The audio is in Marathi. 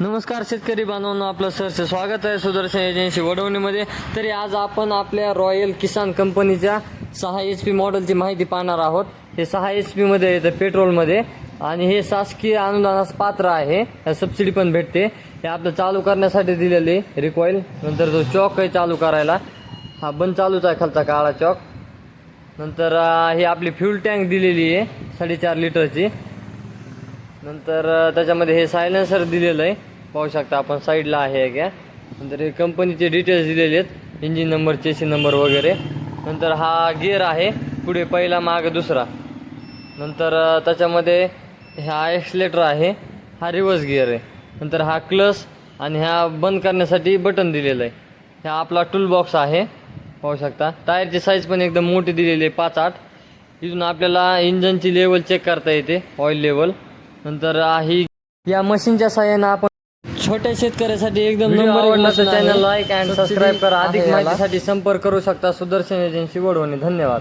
नमस्कार शेतकरी बांधवांनो आपलं सरचं स्वागत आहे सुदर्शन एजन्सी वडवणीमध्ये. तरी आज आपण आपल्या रॉयल किसान कंपनीच्या सहा एच पी मॉडेलची माहिती पाहणार आहोत. हे सहा एच पीमध्ये येतं पेट्रोलमध्ये आणि हे शासकीय अनुदानास पात्र आहे. सबसिडी पण भेटते. हे आपलं चालू करण्यासाठी दिलेले रिकॉईल नंतर जो चॉक आहे चालू करायला. हा बंद चालूच आहे खालचा काळा चॉक नंतर हे ही आपली फ्यूल टँक दिलेली आहे साडेचार लिटरची नंतर त्याच्यामध्ये हे सायलेन्सर दिलेलं आहे. पाहू शकता आपण साईडला आहे का नंतर हे कंपनीचे डिटेल्स दिलेले आहेत. इंजिन नंबर चेसी नंबर वगैरे. नंतर हा गिअर आहे. पुढे पहिला माग दुसरा. नंतर त्याच्यामध्ये हा एक्सलेटर आहे. हा रिवर्स गिअर आहे. नंतर हा क्लस आणि ह्या बंद करण्यासाठी बटन दिलेलं आहे. हा आपला टूल बॉक्स आहे. पाहू शकता. टायरची साईज पण एकदम मोठी दिलेली आहे पाच आठ. इथून आपल्याला इंजनची लेवल चेक करता येते ऑइल लेवल नंतर ही या मशीनच्या सहाय्यानं आपण छोट्या शेतकऱ्यासाठी एकदम आवडला तर चॅनल लाईक अँड सबस्क्राईब करा. अधिक माहितीसाठी संपर्क करू शकता सुदर्शन एजन्सी वडवणी. धन्यवाद.